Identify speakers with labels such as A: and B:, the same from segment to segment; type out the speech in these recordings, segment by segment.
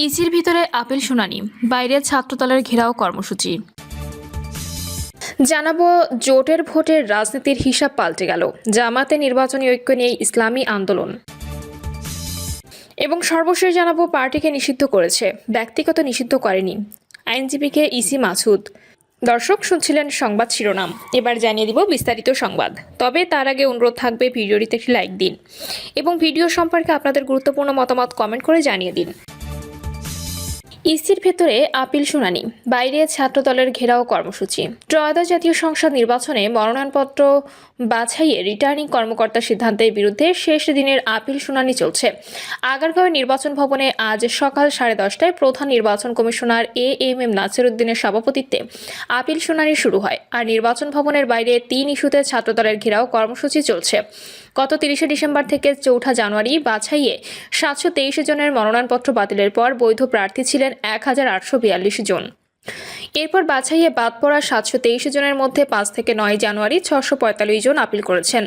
A: ইসির ভিতরে আপিল শুনানি, বাইরে ছাত্রদলের ঘেরাও কর্মসূচি। জানাব, জোটের ভোটের রাজনীতির হিসাব পাল্টে গেল। জামাতে নির্বাচনী ঐক্য নিয়ে ইসলামী আন্দোলন। এবং সর্বশেষ জানাব, পার্টিকে নিষিদ্ধ করেছে। ব্যক্তিগত নিষিদ্ধ করেনি। আইনজীবীকে ইসি মাসুদ। দর্শক, শুনছিলেন সংবাদ শিরোনাম। এবার জানিয়ে দিব বিস্তারিত সংবাদ। তবে তার আগে অনুরোধ থাকবে, ভিডিওটিতে একটি লাইক দিন। এবং ভিডিও সম্পর্কে আপনাদের গুরুত্বপূর্ণ মতামত কমেন্ট করে জানিয়ে দিন। ইসির ভেতরে আপিল শুনানি, বাইরে ছাত্রদলের ঘেরাও কর্মসূচি। ত্রয়োদশ জাতীয় সংসদ নির্বাচনে মনোনয়নপত্র বাছাইয়ে রিটার্নিং কর্মকর্তার সিদ্ধান্তের বিরুদ্ধে শেষ দিনের আপিল শুনানি চলছে। আগারগাঁওয়ের নির্বাচন ভবনে আজ সকাল সাড়ে দশটায় প্রধান নির্বাচন কমিশনার এ এম এম নাসিরুদ্দিনের সভাপতিত্বে আপিল শুনানি শুরু হয় আর নির্বাচন ভবনের বাইরে তিন ইস্যুতে ছাত্রদলের ঘেরাও কর্মসূচি চলছে। গত তিরিশে ডিসেম্বর থেকে চৌঠা জানুয়ারি বাছাইয়ে সাতশো তেইশ জনের মনোনয়নপত্র বাতিলের পর বৈধ প্রার্থী ছিলেন এক হাজার আটশো বিয়াল্লিশ জন। এরপর বাছাইয়ে বাদ পড়া সাতশো তেইশ জনের মধ্যে পাঁচ থেকে নয় জানুয়ারি, ছশো পঁয়তাল্লিশ জন আপিল করেছেন।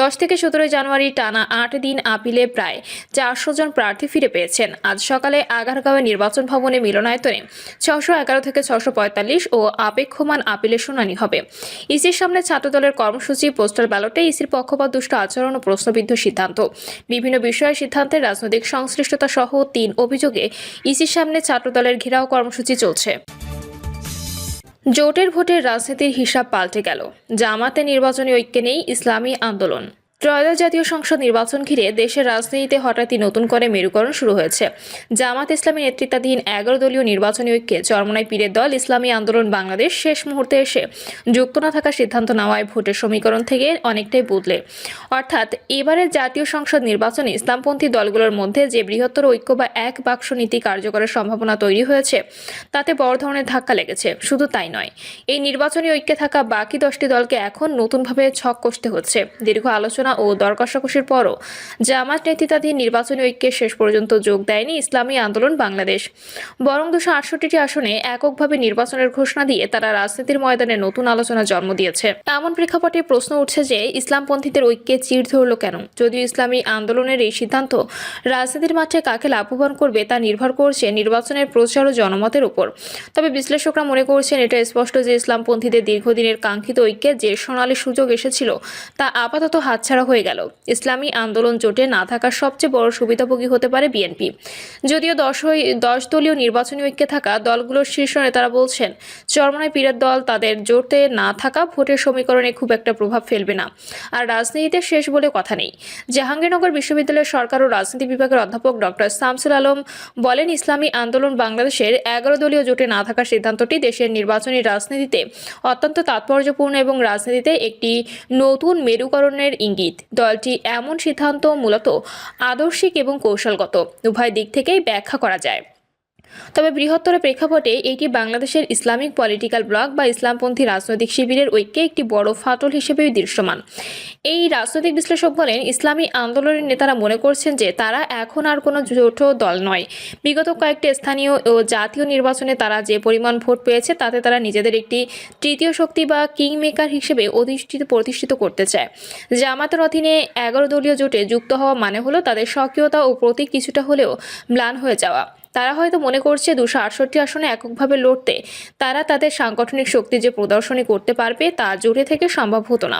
A: দশ থেকে সতেরোই জানুয়ারি টানা আট দিন আপিলে প্রায় চারশো জন প্রার্থী ফিরে পেয়েছেন। আজ সকালে আগারগাঁওয়ে নির্বাচন ভবনে মিলনায়তনে ছশো এগারো থেকে ছশো পঁয়তাল্লিশ ও আপেক্ষমান আপিলের শুনানি হবে। ইসির সামনে ছাত্রদলের কর্মসূচি, পোস্টাল ব্যালটে ইসির পক্ষপাত, দুষ্ট আচরণ ও প্রশ্নবিদ্ধ সিদ্ধান্ত। বিভিন্ন বিষয়ে সিদ্ধান্তের রাজনৈতিক সংশ্লিষ্টতা সহ তিন অভিযোগে ইসির সামনে ছাত্রদলের ঘেরাও কর্মসূচি চলছে। জোটের ভোটের রাজনীতির হিসাব পাল্টে গেল। জামাতে নির্বাচনী ঐক্যে নেই ইসলামী আন্দোলন। ত্রয়োদশ জাতীয় সংসদ নির্বাচন ঘিরে দেশের রাজনীতিতে হঠাৎই নতুন করে মেরুকরণ শুরু হয়েছে। জামাত ইসলামী নেতৃত্বাধীন এগারো দলীয় নির্বাচনী ঐক্যে চরমনাই পীরের দল, ইসলামী আন্দোলন বাংলাদেশ শেষ মুহূর্তে এসে যুক্ত না থাকার সিদ্ধান্ত নেওয়ায় ভোটের সমীকরণ থেকে অনেকটাই বদলে। অর্থাৎ এবারের জাতীয় সংসদ নির্বাচনে ইসলামপন্থী দলগুলোর মধ্যে যে বৃহত্তর ঐক্য বা এক বাক্স নীতি কার্যকরের সম্ভাবনা তৈরি হয়েছে, তাতে বড় ধরনের ধাক্কা লেগেছে। শুধু তাই নয়, এই নির্বাচনী ঐক্যে থাকা বাকি দশটি দলকে এখন নতুনভাবে ছক কষতে হচ্ছে। দীর্ঘ আলোচনা ও দর কষাকষির পরও জামাত নেতৃত্বাধীন নির্বাচনী ঐক্যে শেষ পর্যন্ত যোগ দেয়নি ইসলামী আন্দোলন বাংলাদেশ। বরং দুশো আটষট্টিটি আসনে এককভাবে নির্বাচনের ঘোষণা দিয়ে তারা রাজনীতির ময়দানে নতুন আলোচনা জন্ম দিয়েছে। এমন প্রেক্ষাপটে প্রশ্ন উঠছে যে, ইসলামপন্থীদের ঐক্যে চির ধরল কেন? যদিও ইসলামী আন্দোলনের এই সিদ্ধান্ত রাজনীতির মাঠে কাকে লাভবান করবে তা নির্ভর করছে নির্বাচনের প্রচার ও জনমতের উপর। তবে বিশ্লেষকরা মনে করছেন এটা স্পষ্ট যে, ইসলামপন্থীদের দীর্ঘদিনের কাঙ্ক্ষিত ঐক্যে যে সোনালী সুযোগ এসেছিল তা আপাতত হাতছাড়া হয়ে গেল। ইসলামী আন্দোলন জোটে না থাকার সবচেয়ে বড় সুবিধাভোগী হতে পারে বিএনপি। যদিও দশ দশ দলীয় নির্বাচনী ঐক্যে থাকা দলগুলোর শীর্ষ নেতারা বলছেন, চরমনায় পীরের দল তাদের জোটে না থাকা ভোটের সমীকরণে খুব একটা প্রভাব ফেলবে না। আর রাজনীতিতে শেষ বলে কথা নেই। জাহাঙ্গীরনগর বিশ্ববিদ্যালয়ের সরকার ও রাজনীতি বিভাগের অধ্যাপক ডক্টর শামসুল আলম বলেন, ইসলামী আন্দোলন বাংলাদেশের এগারো দলীয় জোটে না থাকার সিদ্ধান্তটি দেশের নির্বাচনী রাজনীতিতে অত্যন্ত তাৎপর্যপূর্ণ এবং রাজনীতিতে একটি নতুন মেরুকরণের ইঙ্গিত। দলটি এমন সিদ্ধান্ত মূলত আদর্শিক এবং কৌশলগত। উভয় দিক থেকেই ব্যাখ্যা করা যায়। তবে বৃহত্তর প্রেক্ষাপটে এটি বাংলাদেশের ইসলামিক পলিটিক্যাল ব্লক বা ইসলামপন্থী রাজনৈতিক শিবিরের ঐক্যে একটি বড় ফাটল হিসেবে দৃশ্যমান। এই রাজনৈতিক বিশ্লেষক বলেন, ইসলামী আন্দোলনের নেতারা মনে করছেন যে তারা এখন আর কোনো জোট দল নয়। বিগত কয়েকটি স্থানীয় ও জাতীয় নির্বাচনে তারা যে পরিমাণ ভোট পেয়েছে, তাতে তারা নিজেদের একটি তৃতীয় শক্তি বা কিং মেকার হিসেবে অধিষ্ঠিত প্রতিষ্ঠিত করতে চায়। জামাতের অধীনে এগারো দলীয় জোটে যুক্ত হওয়া মানে হলো তাদের স্বকীয়তা ও প্রতীক কিছুটা হলেও ম্লান হয়ে যাওয়া। তারা হয়তো মনে করছে দুশো আটষট্টি আসনে এককভাবে লড়তে, তারা তাদের সাংগঠনিক শক্তি যে প্রদর্শনী করতে পারবে তা জোটে থেকে সম্ভব হতো না।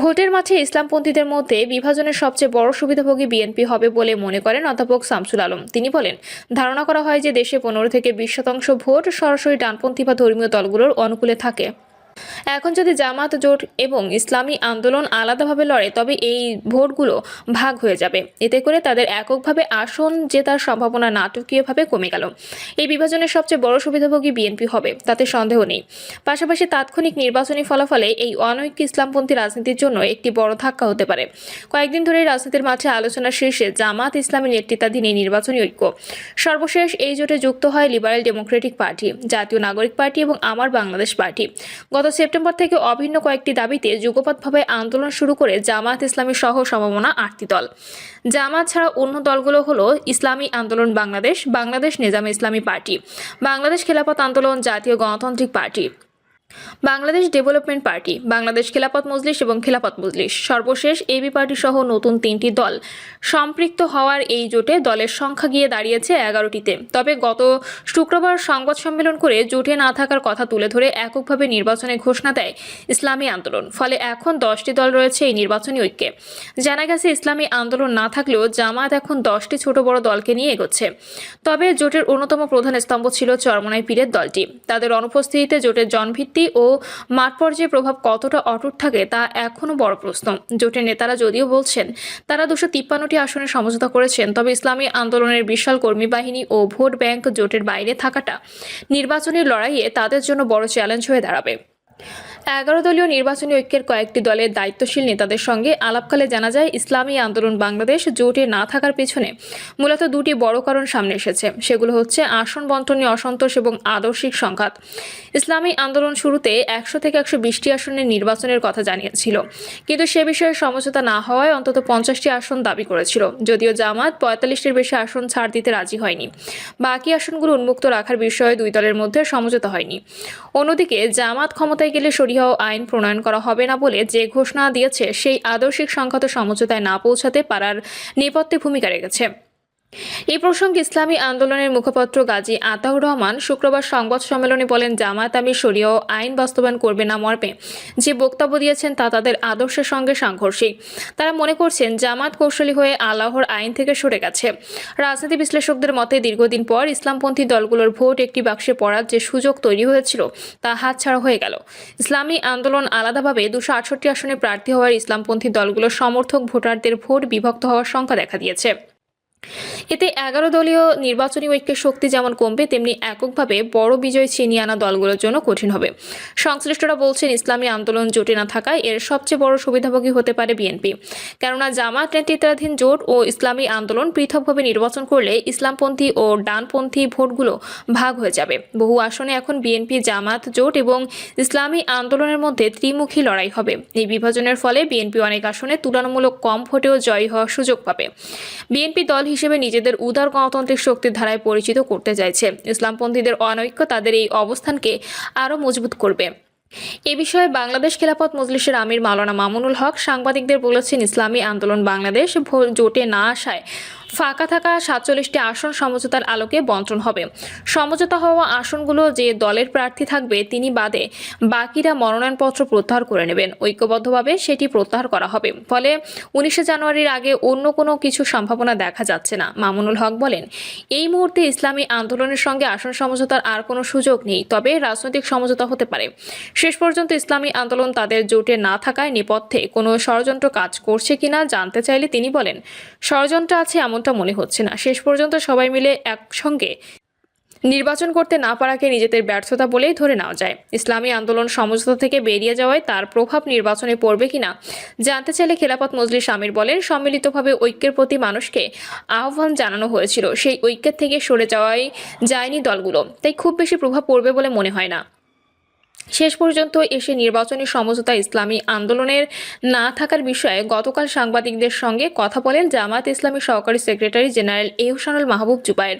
A: ভোটের মাঠে ইসলামপন্থীদের মধ্যে বিভাজনের সবচেয়ে বড় সুবিধাভোগী বিএনপি হবে বলে মনে করেন অধ্যাপক শামসুল আলম। তিনি বলেন, ধারণা করা হয় যে দেশে পনেরো থেকে বিশ শতাংশ ভোট সরাসরি ডানপন্থী বা ধর্মীয় দলগুলোর অনুকূলে থাকে। এখন যদি জামাত জোট এবং ইসলামী আন্দোলন আলাদাভাবে লড়ে, তবে এই ভোটগুলো ভাগ হয়ে যাবে। এতে করে তাদের এককভাবে আসন জেতার সম্ভাবনা নাটকীয়ভাবে কমে গেল। এই বিভাজনের সবচেয়ে বড় সুবিধাভোগী বিএনপি হবে, তাতে সন্দেহ নেই। পাশাপাশি তাৎক্ষণিক নির্বাচনী ফলাফলে এই অনৈক্য ইসলামপন্থী রাজনীতির জন্য একটি বড় ধাক্কা হতে পারে। কয়েকদিন ধরে রাজনীতির মাঠে আলোচনা শীর্ষে জামাত ইসলামী নেতৃত্বাধীন এই নির্বাচনী ঐক্য। সর্বশেষ এই জোটে যুক্ত হয় লিবারেল ডেমোক্রেটিক পার্টি, জাতীয় নাগরিক পার্টি এবং আমার বাংলাদেশ পার্টি। গত সেপ্টেম্বর থেকে অভিন্ন কয়েকটি দাবিতে যুগপৎভাবে আন্দোলন শুরু করে জামাত ইসলামী সহ সমমনা আটটি দল। জামাত ছাড়া অন্য দলগুলো হলো ইসলামী আন্দোলন বাংলাদেশ বাংলাদেশ নিজাম ইসলামী party, Bangladesh Khelafat Andolan Jatiya Ganatantrik party. Bangladesh development party Bangladesh Khelafat Majlis এবং খেলাপথ মজলিস, সর্বশেষ এবি পার্টি সহ নতুন তিনটি দল। সম্পৃক্ত হওয়ার এই জোটে দলের সংখ্যা গিয়ে দাঁড়িয়েছে এগারোটিতে। তবে গত শুক্রবার সংবাদ সম্মেলন করে জোটে না থাকার কথা তুলে ধরে এককভাবে নির্বাচনে ঘোষণা দেয় ইসলামী আন্দোলন। ফলে এখন দশটি দল রয়েছে এই নির্বাচনী ঐক্যে। জানা গেছে, ইসলামী আন্দোলন না থাকলেও জামাত এখন দশটি ছোট বড় দলকে নিয়ে এগোচ্ছে। তবে জোটের অন্যতম প্রধান স্তম্ভ ছিল চরমনাই পীরের দলটি। তাদের অনুপস্থিতিতে জোটের জনভিত্তি ও মাঠ পর্যায়ে প্রভাব কতটা অটুট থাকে তা এখনও বড় প্রশ্ন। জোটের নেতারা যদিও বলছেন, তারা দুশো তিপ্পান্নটি আসনে সমঝোতা করেছেন, তবে ইসলামী আন্দোলনের বিশাল কর্মী বাহিনী ও ভোট ব্যাংক জোটের বাইরে থাকাটা নির্বাচনী লড়াইয়ে তাদের জন্য বড় চ্যালেঞ্জ হয়ে দাঁড়াবে। এগারো দলীয় নির্বাচনী ঐক্যের কয়েকটি দলের দায়িত্বশীল নেতাদের সঙ্গে আলাপকালে জানা যায়, ইসলামী আন্দোলন বাংলাদেশ জোটে না থাকার পেছনে মূলত দুটি বড় কারণ সামনে এসেছে। সেগুলো হচ্ছে আসন বন্টনে অসন্তোষ এবং আদর্শিক সংঘাত। ইসলামী আন্দোলন শুরুতে একশো থেকে একশো বিশটি আসনের নির্বাচনের কথা জানিয়েছিল। কিন্তু সে বিষয়ে সমঝোতা না হওয়ায় অন্তত পঞ্চাশটি আসন দাবি করেছিল। যদিও জামাত পঁয়তাল্লিশটির বেশি আসন ছাড় দিতে রাজি হয়নি। বাকি আসনগুলো উন্মুক্ত রাখার বিষয়ে দুই দলের মধ্যে সমঝোতা হয়নি। অন্যদিকে জামাত ক্ষমতায় গেলে সরিয়া আইন প্রণয়ন করা হবে না বলে যে ঘোষণা দিয়েছে, সেই আদর্শিক সংখ্যাত সমঝোতায় না পৌঁছাতে পারার নেপথ্যে ভূমিকা রেখেছে। এই প্রসঙ্গে ইসলামী আন্দোলনের মুখপাত্র গাজী আতাউর রহমান শুক্রবার সংবাদ সম্মেলনে বলেন, জামায়াত আমি শরীয় আইন বাস্তবায়ন করবে না মর্মে। যে বক্তব্য দিয়েছেন তা তাদের আদর্শের সঙ্গে সাংঘর্ষিক। তারা মনে করছেন জামাত কৌশলী হয়ে আল্লাহর আইন থেকে সরে গেছে। রাজনীতি বিশ্লেষকদের মতে, দীর্ঘদিন পর ইসলামপন্থী দলগুলোর ভোট একটি বাক্সে পড়ার যে সুযোগ তৈরি হয়েছিল, তা হাতছাড়া হয়ে গেল। ইসলামী আন্দোলন আলাদাভাবে দুশো আটষট্টি আসনে প্রার্থী হওয়ার ইসলামপন্থী দলগুলোর সমর্থক ভোটারদের ভোট বিভক্ত হওয়ার সংখ্যা দেখা দিয়েছে। এতে এগারো দলীয় নির্বাচনী ঐক্যের শক্তি যেমন কমবে, তেমনি এককভাবে বড় বিজয় ছিনিয়ে আনা দলগুলোর জন্য কঠিন হবে। সংশ্লিষ্টরা বলছেন, ইসলামী আন্দোলন জোটে না থাকায় এর সবচেয়ে বড় সুবিধাভোগী হতে পারে বিএনপি। কেননা জামাত নেতৃত্বাধীন জোট ও ইসলামী আন্দোলন পৃথকভাবে নির্বাচন করলে ইসলামপন্থী ও ডানপন্থী ভোটগুলো ভাগ হয়ে যাবে। বহু আসনে এখন বিএনপি জামাত জোট এবং ইসলামী আন্দোলনের মধ্যে ত্রিমুখী লড়াই হবে। এই বিভাজনের ফলে বিএনপি অনেক আসনে তুলনামূলক কম ভোটেও জয়ী হওয়ার সুযোগ পাবে। বিএনপি দল হিসেবে নিজেদের উদার গণতান্ত্রিক শক্তির ধারায় পরিচিত করতে চাইছে। ইসলামপন্থীদের অনৈক্য তাদের এই অবস্থানকে আরও মজবুত করবে। এ বিষয়ে বাংলাদেশ খেলাফত মজলিসের আমির মাওলানা মামুনুল হক সাংবাদিকদের বলেছেন, ইসলামী আন্দোলন বাংলাদেশ জোটে না আসায় ফাঁকা থাকা সাতচল্লিশটি আসন সমঝোতার আলোকে বন্টন হবে। সমঝোতা হওয়া আসনগুলো যে দলের প্রার্থী থাকবে, তিনি বাদে বাকিরা মনোনয়নপত্র প্রত্যাহার করে নেবেন। ঐক্যবদ্ধভাবে সেটি প্রত্যাহার করা হবে। ফলে উনিশে জানুয়ারির আগে অন্য কোনো কিছু সম্ভাবনা দেখা যাচ্ছে না। মামুনুল হক বলেন, এই মুহূর্তে ইসলামী আন্দোলনের সঙ্গে আসন সমঝোতার আর কোনো সুযোগ নেই, তবে রাজনৈতিক সমঝোতা হতে পারে। শেষ পর্যন্ত ইসলামী আন্দোলন তাদের জোটে না থাকায় নেপথ্যে কোনো ষড়যন্ত্র কাজ করছে কিনা জানতে চাইলে তিনি বলেন, ষড়যন্ত্র আছে এমনটা মনে হচ্ছে না। শেষ পর্যন্ত সবাই মিলে একসঙ্গে নির্বাচন করতে না পারাকে নিজেদের ব্যর্থতা বলেই ধরে নেওয়া যায়। ইসলামী আন্দোলন সমঝোতা থেকে বেরিয়ে যাওয়ায় তার প্রভাব নির্বাচনে পড়বে কিনা, জানতে চাইলে খেলাফত মজলিস আমির বলেন, সম্মিলিতভাবে ঐক্যের প্রতি মানুষকে আহ্বান জানানো হয়েছিল। সেই ঐক্যের থেকে সরে যাওয়াই যায়নি দলগুলো। তাই খুব বেশি প্রভাব পড়বে বলে মনে হয় না। শেষ পর্যন্ত এসে নির্বাচনী সমঝোতা ইসলামী আন্দোলনের না থাকার বিষয়ে গতকাল সাংবাদিকদের সঙ্গে কথা বলেন জামাত ইসলামী সহকারী সেক্রেটারি জেনারেল এহসানুল মাহবুব জুবায়ের।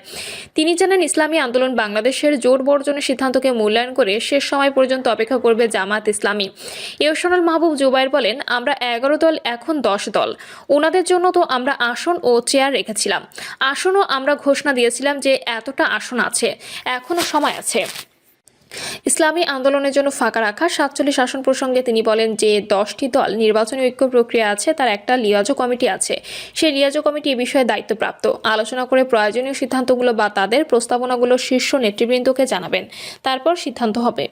A: তিনি জানান, ইসলামী আন্দোলন বাংলাদেশের জোট বর্জনের সিদ্ধান্তকে মূল্যায়ন করে শেষ সময় পর্যন্ত অপেক্ষা করবে জামাত ইসলামী। এহসানুল মাহবুব জুবায়ের বলেন, আমরা এগারো দল, এখন দশ দল। ওনাদের জন্য তো আমরা আসন ও চেয়ার রেখেছিলাম। আসনও আমরা ঘোষণা দিয়েছিলাম যে এতটা আসন আছে। এখনও সময় আছে। ইসলামী আন্দোলনের জন্য ফাঁকা রাখা সাতচল্লিশ আসন প্রসঙ্গে তিনি বলেন যে দশটি দল নির্বাচনী ঐক্য প্রক্রিয়া আছে, তার একটা লিয়াজো কমিটি আছে। সেই লিয়াজো কমিটি এ বিষয়ে দায়িত্বপ্রাপ্ত। আলোচনা করে প্রয়োজনীয় সিদ্ধান্তগুলো বা তাদের প্রস্তাবনাগুলো শীর্ষ নেতৃবৃন্দকে জানাবেন। তারপর সিদ্ধান্ত হবে।